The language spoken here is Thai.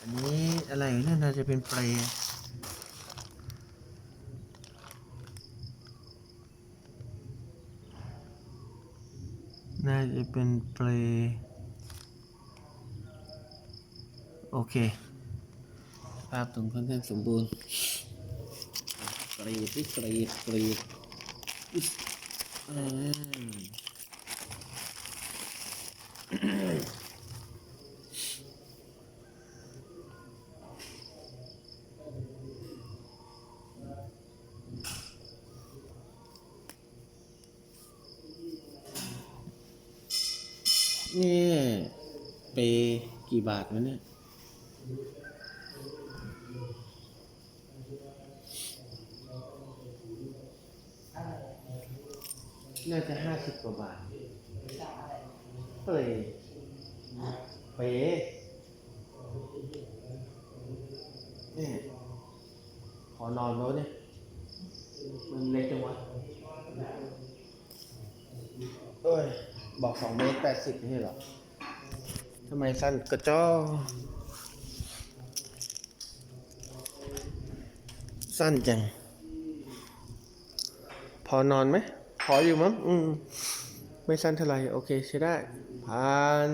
อันนี้อะไรนี่น่าจะเป็นเปรย์น่าจะเป็นเปรย์โอเค ภาพตรงค่อนข้างสมบูรณ์กรีดที่กรีดกรีดอิ๊สอ่านี่ เปย์กี่บาทวะเนี่ยน่าจะห้าสิบกว่าบาทเปย์เปย์เนี่ยขอนอนแล้วเนี่ย มันเล็กจังวะเอ้ย บอกสองเมตรแปดสิบไม่ใช่เหรอทำไมสั้นกระจ้อสั้นจัง พอนอนไหม พออยู่มั้งอืม ไม่สั้นเท่าไหร่ โอเคใช้ได้ ผ่าน